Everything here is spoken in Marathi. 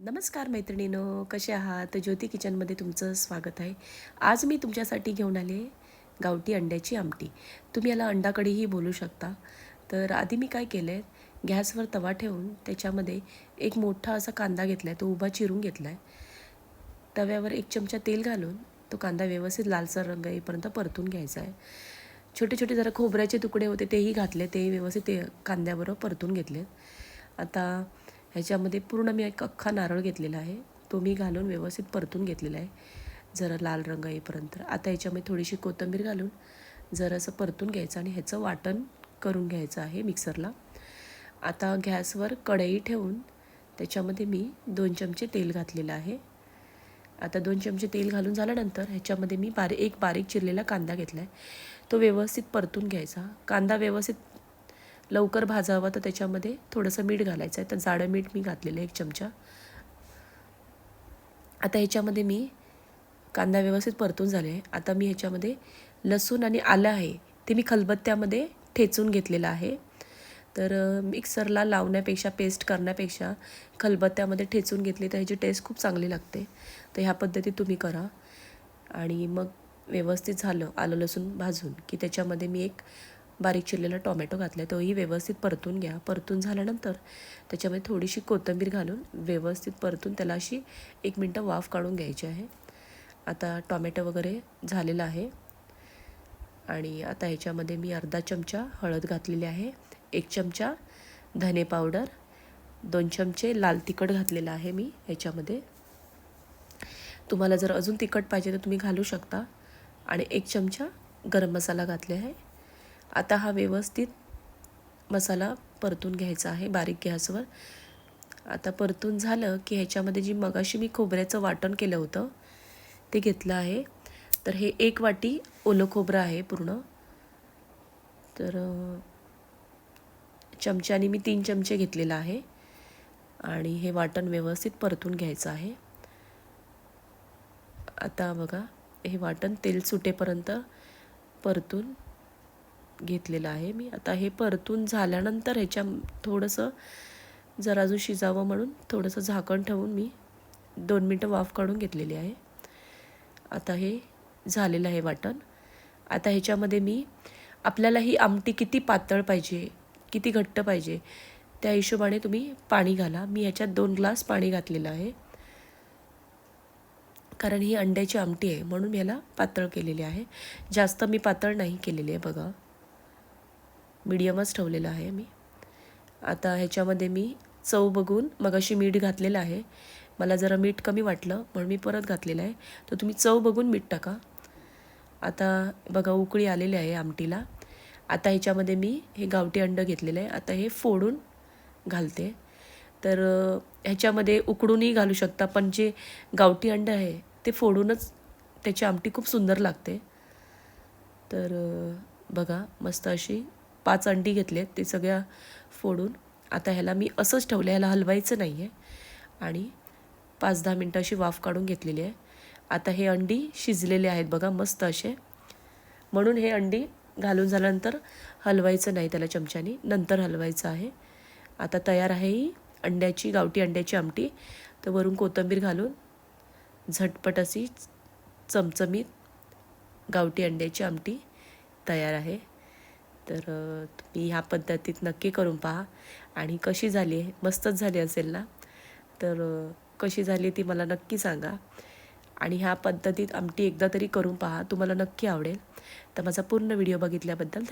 नमस्कार मैत्रिणीनो कसे आहात? ज्योती किचनमध्ये तुमचं स्वागत आहे. आज मी तुमच्यासाठी घेऊन आले गावठी अंड्याची आमटी. तुम्ही याला अंडाकडेही बोलू शकता. तर आधी मी काय केलं आहे गॅसवर तवा ठेवून त्याच्यामध्ये एक मोठा असा कांदा घेतला आहे तो उभा चिरून घेतला आहे तव्यावर एक चमचा तेल घालून तो कांदा व्यवस्थित लालसर रंग येईपर्यंत परतून घ्यायचा आहे. छोटे छोटे जरा खोबऱ्याचे तुकडे होते तेही घातले ते व्यवस्थित ते कांद्याबरोबर परतून घेतले आता ह्याच्यामध्ये पूर्ण मी एक अख्खा नारळ घेतलेला आहे. तो मी घालून व्यवस्थित परतून घेतलेला आहे. जरा लाल रंग येईपर्यंत. आता ह्याच्यामध्ये थोडीशी कोथिंबीर घालून जरासं परतून घ्यायचं आणि ह्याचं वाटण करून घ्यायचं आहे मिक्सरला. आता गॅसवर कढई ठेवून त्याच्यामध्ये मी दोन चमचे तेल घातलेलं आहे. आता दोन चमचे तेल घालून झाल्यानंतर ह्याच्यामध्ये मी बारीक एक बारीक चिरलेला कांदा घेतला आहे तो व्यवस्थित परतून घ्यायचा. कांदा व्यवस्थित लवकर भाजावा तर त्याच्यामध्ये थोडंसं मीठ घालायचं आहे. तर जाडं मीठ मी घातलेलं आहे एक चमचा. आता ह्याच्यामध्ये मी कांदा व्यवस्थित परतून झाले आहे. आता मी ह्याच्यामध्ये लसूण आणि आलं आहे ते मी खलबत्त्यामध्ये ठेचून घेतलेलं आहे. तर मिक्सरला लावण्यापेक्षा पेस्ट करण्यापेक्षा खलबत्त्यामध्ये ठेचून घेतली तर ह्याची टेस्ट खूप चांगली लागते. तर ह्या पद्धतीत तुम्ही करा. आणि मग व्यवस्थित झालं आलं लसूण भाजून की त्याच्यामध्ये मी एक बारीक चिरलेला टोमॅटो घातला आहे तोही व्यवस्थित परतून घ्या. परतून झाल्यानंतर त्याच्यामध्ये थोडीशी कोथिंबीर घालून व्यवस्थित परतून त्याला अशी एक मिनटं वाफ काढून घ्यायची आहे. आता टोमॅटो वगैरे झालेला आहे. आणि आता ह्याच्यामध्ये मी अर्धा चमचा हळद घातलेली आहे एक चमचा धने पावडर दोन चमचे लाल तिखट घातलेलं आहे मी ह्याच्यामध्ये. तुम्हाला जर अजून तिखट पाहिजे तर तुम्ही घालू शकता. आणि एक चमचा गरम मसाला घातले आहे. आता हा व्यवस्थित मसाला परतून घ्यायचा आहे बारीक गॅसवर. आता परतून झालं की ह्याच्यामध्ये जी मगाशी मी खोबऱ्याचं वाटण केलं होतं ते घेतलं आहे. तर हे एक वाटी ओलं खोबरं आहे पूर्ण. तर चमच्याने मी तीन चमचे घेतलेलं आहे आणि हे वाटण व्यवस्थित परतून घ्यायचं आहे. आता बघा हे वाटण तेल सुटेपर्यंत परतून घेतलेलं आहे. मी आता हे परतून झाल्यानंतर ह्याच्या थोडंसं जरा अजून शिजावं म्हणून थोडंसं झाकण ठेवून मी दोन मिनटं वाफ काढून घेतलेली आहे. आता हे झालेलं आहे वाटण. आता ह्याच्यामध्ये मी आपल्याला ही आमटी किती पातळ पाहिजे किती घट्ट पाहिजे त्या हिशोबाने तुम्ही पाणी घाला. मी ह्याच्यात दोन ग्लास पाणी घातलेलं आहे. कारण ही अंड्याची आमटी आहे म्हणून मी ह्याला पातळ केलेली आहे. जास्त मी पातळ नाही केलेली आहे बघा. मीडियमच ठेवलेलं आहे मी. आता ह्याच्यामध्ये मी चव बघून मगाशी मीठ घातलेलं आहे. मला जरा मीठ कमी वाटलं म्हणून मी परत घातलेलं आहे. तर तुम्ही चव बघून मीठ टाका. आता बघा उकळी आलेली आहे आमटीला. आता ह्याच्यामध्ये मी हे गावठी अंडं घेतलेलं आहे. आता हे फोडून घालते. तर ह्याच्यामध्ये उकडूनही घालू शकता पण जे गावठी अंडं आहे ते फोडूनच त्याची आमटी खूप सुंदर लागते. तर बघा मस्त अशी पाच अंडी घेतले ते सगळ्या फोडून. आता ह्याला मी असंच ठेवलं ह्याला हलवायचं नाही आहे आणि पाच दहा मिनटं अशी वाफ काढून घेतलेली आहे. आता हे अंडी शिजलेले आहेत बघा मस्त असे. म्हणून हे अंडी घालून झाल्यानंतर हलवायचं नाही त्याला चमच्यानी नंतर हलवायचं आहे. आता तयार आहे ही अंड्याची गावठी अंड्याची आमटी. तर वरून कोथिंबीर घालून झटपट अशी चमचमीत गावठी अंड्याची आमटी तयार आहे. तर तुम्ही ह्या पद्धतीत नक्की करून पहा. आणि कशी झाली आहे? मस्तच झाली असेल ना? तर कशी झाली ती मला नक्की सांगा. आणि ह्या पद्धतीत आमटी एकदा तरी करून पहा. तुम्हाला नक्की आवडेल. तर माझा पूर्ण व्हिडिओ बघितल्याबद्दल